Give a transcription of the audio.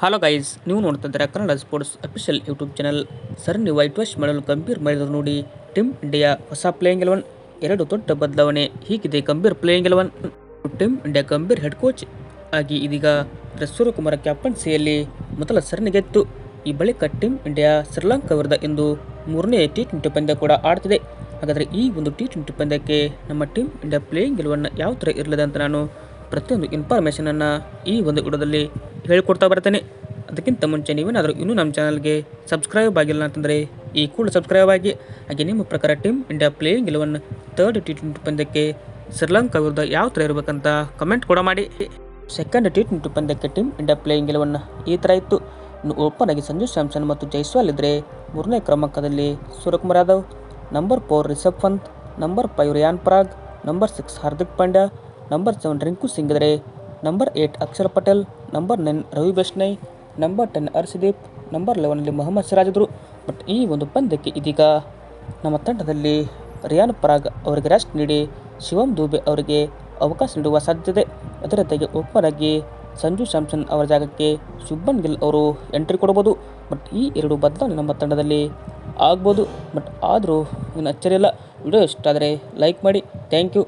Hello guys ನೀವು ನೋಡ್ತಾ ಇದ್ದೀರಾ Kannada sports official YouTube channel ನೀವು ವೈಟ್ ವಾಶ್ ಮಾಡಲು ಗಂಭೀರ್ ಮಾಡಿದ್ರು ನೋಡಿ ಟೀಮ್ ಇಂಡಿಯಾ ಹೊಸ ಪ್ಲೇಯಿಂಗ್ ಎಲೆವನ್ ಎರಡು ದೊಡ್ಡ ಬದಲಾವಣೆ. ಹೀಗಿದೆ Gambhir playing eleven team India Gambhir head coach ಆಗಿ ಇದೀಗ ಸೂರ್ಯಕುಮಾರ್ ಕ್ಯಾಪ್ಟನ್ಸಿಯಲ್ಲಿ ಮೊದಲ ಸರಣಿ ಗೆದ್ದು, ಈ ಬಳಿಕ ಟೀಮ್ ಇಂಡಿಯಾ ಶ್ರೀಲಂಕಾ ವಿರುದ್ಧ ಇಂದು ಮೂರನೇ ಟಿ ಟ್ವೆಂಟಿ ಪಂದ್ಯ ಕೂಡ ಆಡ್ತಿದೆ. ಹಾಗಾದರೆ ಈ ಒಂದು ಟಿ ಟ್ವೆಂಟಿ ಪಂದ್ಯಕ್ಕೆ ನಮ್ಮ ಟೀಮ್ ಇಂಡಿಯಾ ಪ್ಲೇಯಿಂಗ್ ಎಲೆವನ್ ಯಾವ ಥರ ಇರಲಿದೆ ಅಂತ ನಾನು ಪ್ರತಿಯೊಂದು ಇನ್ಫಾರ್ಮೇಷನನ್ನು ಈ ಒಂದು ವಿಡಿಯೋದಲ್ಲಿ ಹೇಳಿಕೊಡ್ತಾ ಬರ್ತೇನೆ. ಅದಕ್ಕಿಂತ ಮುಂಚೆ ನೀವೇನಾದರೂ ಇನ್ನೂ ನಮ್ಮ ಚಾನಲ್ಗೆ ಸಬ್ಸ್ಕ್ರೈಬ್ ಆಗಿಲ್ಲ ಅಂತಂದರೆ ಈ ಕೂಡ ಸಬ್ಸ್ಕ್ರೈಬ್ ಆಗಿ. ಹಾಗೆ ನಿಮ್ಮ ಪ್ರಕಾರ team India playing eleven third T twenty ಪಂದ್ಯಕ್ಕೆ ಶ್ರೀಲಂಕಾ ವಿರುದ್ಧ ಯಾವ ಥರ ಇರಬೇಕಂತ ಕಮೆಂಟ್ ಕೂಡ ಮಾಡಿ. ಸೆಕೆಂಡ್ ಟಿ ಟ್ವೆಂಟಿ ಪಂದ್ಯಕ್ಕೆ ಟೀಮ್ ಇಂಡಿಯಾ ಪ್ಲೇಯಿಂಗ್ ಇಲೆವನ್ ಈ ಥರ ಇತ್ತು. ಇನ್ನು ಓಪನ್ ಆಗಿ ಸಂಜು ಸ್ಯಾಮ್ಸನ್ ಮತ್ತು ಜೈಸ್ವಾಲ್ ಇದ್ದರೆ ಮೂರನೇ ಕ್ರಮಾಂಕದಲ್ಲಿ Suryakumar Yadav number four Rishabh Pant number five Riyan Parag number six Hardik Pandya number seven Rinku Singh ಇದ್ದರೆ number eight Axar Patel number nine Ravi Bishnoi number ten Arshdeep number ಲೆವೆನಲ್ಲಿ Mohammed Siraj ಇದ್ದರು but ಈ ಒಂದು ಪಂದ್ಯಕ್ಕೆ ಇದೀಗ ನಮ್ಮ ತಂಡದಲ್ಲಿ rayon Parag ಅವರಿಗೆ rest ನೀಡಿ ಶಿವಂ ದೂಬೆ ಅವರಿಗೆ ಅವಕಾಶ ನೀಡುವ ಸಾಧ್ಯತೆ ಅದರ ಜೊತೆಗೆ ಓಪನ್ ಆಗಿ ಸಂಜು ಸ್ಯಾಮ್ಸನ್ ಅವರ ಜಾಗಕ್ಕೆ ಶುಭನ್ ಗಿಲ್ ಅವರು ಎಂಟ್ರಿ ಕೊಡ್ಬೋದು. ಬಟ್ ಈ ಎರಡು ಬದಲಾವಣೆ ನಮ್ಮ ತಂಡದಲ್ಲಿ ಆಗ್ಬೋದು. ಬಟ್ ಆದರೂ ಏನು ಅಚ್ಚರಿಯಿಲ್ಲ. ವಿಡಿಯೋ ಇಷ್ಟ ಆದರೆ ಲೈಕ್ ಮಾಡಿ. Thank you